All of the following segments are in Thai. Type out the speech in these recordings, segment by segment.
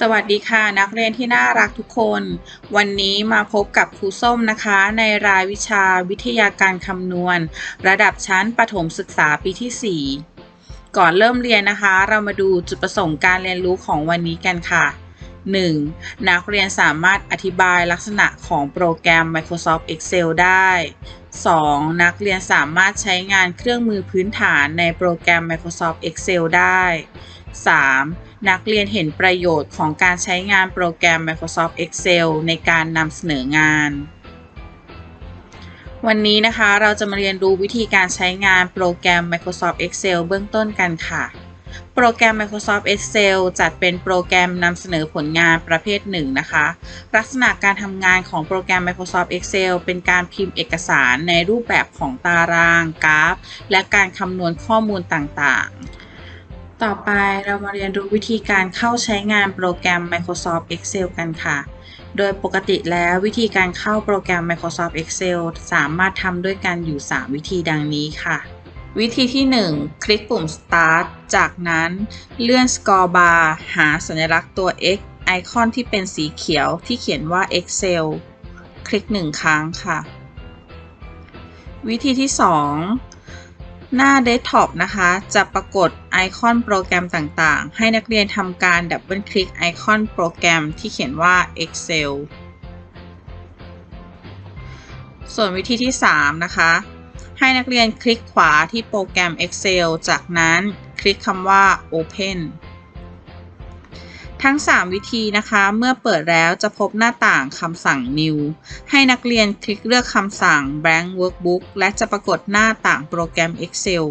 สวัสดีค่ะนักเรียนที่น่ารักทุกคน วันนี้มาพบกับครูส้มนะคะ ในรายวิชาวิทยาการคำนวณ ระดับชั้นประถมศึกษาปีที่ 4 ก่อนเริ่มเรียนนะคะ เรามาดูจุดประสงค์การเรียนรู้ของวันนี้กันค่ะ 1. นักเรียนสามารถอธิบายลักษณะของโปรแกรม Microsoft Excel ได้ 2. นักเรียนสามารถใช้งานเครื่องมือพื้นฐานในโปรแกรม Microsoft Excel ได้ 3. นักเรียนเห็นประโยชน์ของการใช้งานโปรแกรม Microsoft Excel ในการนำเสนองาน วันนี้นะคะเราจะมาเรียนรู้วิธีการใช้งานโปรแกรม Microsoft Excel เบื้องต้นกันค่ะ โปรแกรม Microsoft Excel จัดเป็นโปรแกรมนำเสนอผลงานประเภทหนึ่งนะคะ ลักษณะการทำงานของโปรแกรม Microsoft Excel เป็นการพิมพ์เอกสารในรูปแบบของตาราง กราฟ และการคำนวณข้อมูลต่างๆ ต่อไปเรามาเรียนรู้วิธีการเข้าใช้งานโปรแกรม Microsoft Excel กันค่ะ โดยปกติแล้ววิธีการเข้าโปรแกรม Microsoft Excel สามารถทำด้วยกันอยู่ 3 วิธีดังนี้ค่ะ วิธีที่ 1 คลิกปุ่ม Start จากนั้นเลื่อน Scroll Bar หาสัญลักษณ์ตัว X ไอคอนที่เป็นสีเขียวที่เขียนว่า Excel คลิก 1 ครั้งค่ะ วิธีที่ 2 หน้าเดสก์ท็อปนะคะ จะปรากฏไอคอนโปรแกรมต่างๆ ให้นักเรียนทำการดับเบิลคลิกไอคอนโปรแกรมที่เขียนว่า Excel ส่วนวิธีที่ 3 นะคะ ให้นักเรียนคลิกขวาที่โปรแกรม Excel จากนั้นคลิกคำว่า Open ทั้ง 3 วิธีนะคะ เมื่อเปิดแล้วจะพบหน้าต่างคำสั่ง New ให้นักเรียนคลิกเลือกคำสั่ง Blank Workbook และจะปรากฏหน้าต่างโปรแกรม Excel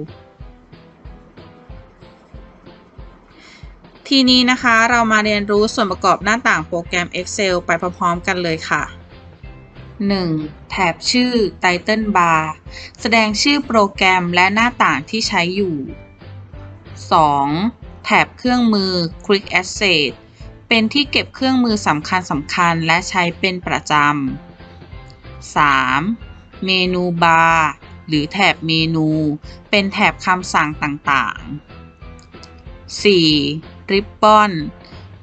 ทีนี้นะคะเรามาเรียนรู้ส่วนประกอบหน้าต่างโปรแกรม Excel ไปพร้อมๆกันเลยค่ะ 1. แถบชื่อ Title Bar แสดงชื่อโปรแกรมและหน้าต่างที่ใช้อยู่ 2. แถบเครื่องมือ Quick Access เป็นที่เก็บเครื่องมือสำคัญสำคัญและใช้เป็นประจำ 3. เมนูบาร์หรือแถบเมนู เป็นแถบคำสั่งต่างๆ 4. Ribbon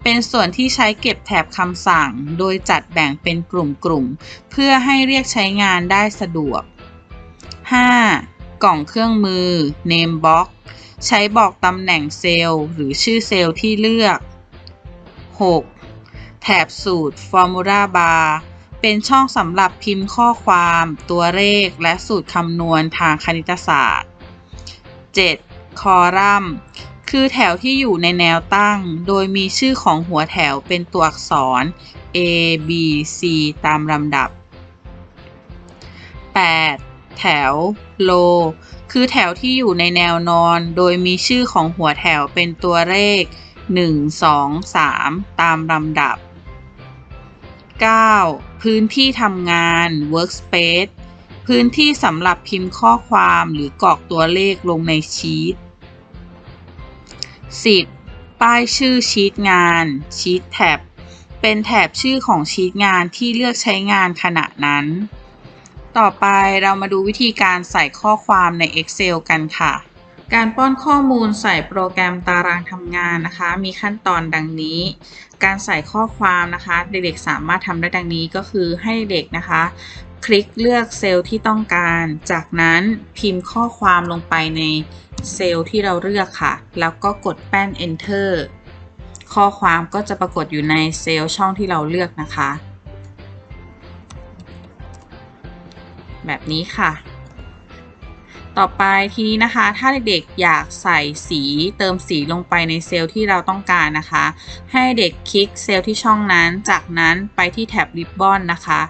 เป็นส่วนที่ใช้เก็บแถบคำสั่ง โดยจัดแบ่งเป็นกลุ่มๆ เพื่อให้เรียกใช้งานได้สะดวก 5. กล่องเครื่องมือ Name Box ใช้บอกตำแหน่งเซลล์ หรือชื่อเซลล์ที่เลือก 6. แถบสูตร Formula Bar เป็นช่องสำหรับพิมพ์ข้อความ ตัวเลข และสูตรคำนวณทางคณิตศาสตร์ 7. คอลัมน์ คือแถวที่อยู่ในแนวตั้ง โดยมีชื่อของหัวแถวเป็นตัวอักษร A B C ตามลำดับ 8. แถว row คือแถวที่อยู่ในแนวนอน โดยมีชื่อของหัวแถวเป็นตัวเลข 1 2 3ตามลำดับ 9. พื้นที่ทำงาน workspace พื้นที่สำหรับพิมพ์ข้อความหรือกรอกตัวเลขลงในชีต 10. ป้ายชื่อชีตงาน ชีตแท็บ เป็นแถบชื่อของชีตงานที่เลือกใช้งานขณะนั้น ต่อไปเรามาดูวิธีการใส่ข้อความใน Excel กันค่ะ การป้อนข้อมูลใส่โปรแกรมตารางทำงานนะคะ มีขั้นตอนดังนี้ การใส่ข้อความนะคะ เด็กๆสามารถทำได้ดังนี้ก็คือให้เด็กนะคะ คลิกเลือกเซลล์ที่ต้องการ จากนั้นพิมพ์ข้อความลงไปในเซลล์ที่เราเลือกค่ะ แล้วก็กดแป้น Enter ข้อความก็จะปรากฏอยู่ในเซลล์ช่องที่เราเลือกนะคะ แบบนี้ค่ะ ต่อไปทีนี้นะคะ ถ้าเด็กๆอยากใส่สีเติมสีลงไปในเซลล์ที่เราต้องการนะคะ ให้เด็กคลิกเซลล์ที่ช่องนั้น จากนั้นไปที่แท็บ Ribbon นะคะ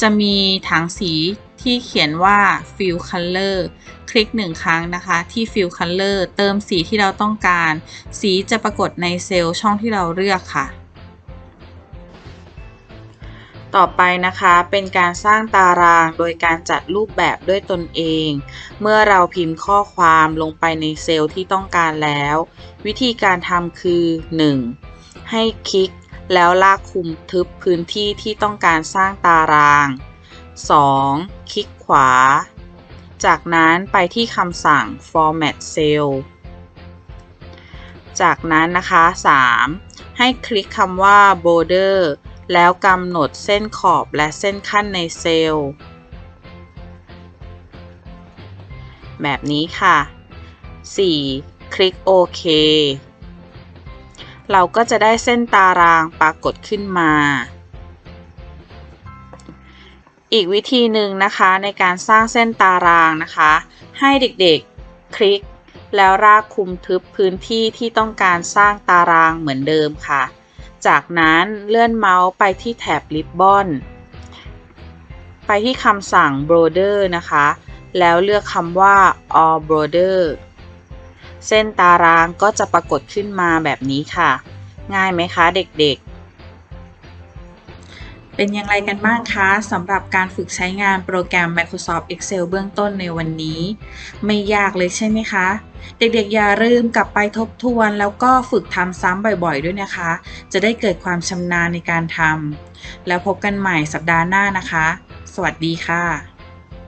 จะมีถังสีที่เขียนว่า Fill Color คลิกหนึ่งครั้งนะคะ ที่ Fill Color เติมสีที่เราต้องการ สีจะปรากฏในเซลล์ช่องที่เราเลือกค่ะ ต่อไปนะคะเป็นการสร้างตารางโดยการจัดรูปแบบด้วยตนเอง เมื่อเราพิมพ์ข้อความลงไปในเซลล์ที่ต้องการแล้ว วิธีการทำคือ 1. ให้คลิกแล้วลากคุมทึบพื้นที่ที่ต้องการสร้างตาราง 2. คลิกขวา จากนั้นไปที่คำสั่ง format cell จากนั้นนะคะ 3. ให้คลิกคำว่า border แล้วกำหนดเส้นขอบและเส้นขั้นในเซลล์ แบบนี้ค่ะ 4. คลิกโอเคเราก็จะได้เส้นตารางปรากฏขึ้นมา อีกวิธีหนึ่งนะคะในการสร้างเส้นตารางนะคะ ให้เด็กๆ คลิกแล้วรากคุมทึบพื้นที่ที่ต้องการสร้างตารางเหมือนเดิมค่ะ จากนั้นเลื่อนเมาส์ไปที่แถบ Ribbon ไปที่คำสั่ง Border นะคะ แล้วเลือกคำว่า All Border เส้นตารางก็จะปรากฏขึ้นมาแบบนี้ค่ะ ง่ายไหมคะเด็กๆ เป็นอย่างไรกันบ้างคะสำหรับการฝึกใช้งานโปรแกรม Microsoft Excel เบื้องต้นในวันนี้ ไม่ยากเลยใช่ไหมคะ เด็กๆอย่าลืมกลับไปทบทวน แล้วก็ฝึกทำซ้ำบ่อยๆ ด้วยนะคะ จะได้เกิดความชำนาญในการทำแล้วพบกันใหม่สัปดาห์หน้านะคะ สวัสดีค่ะ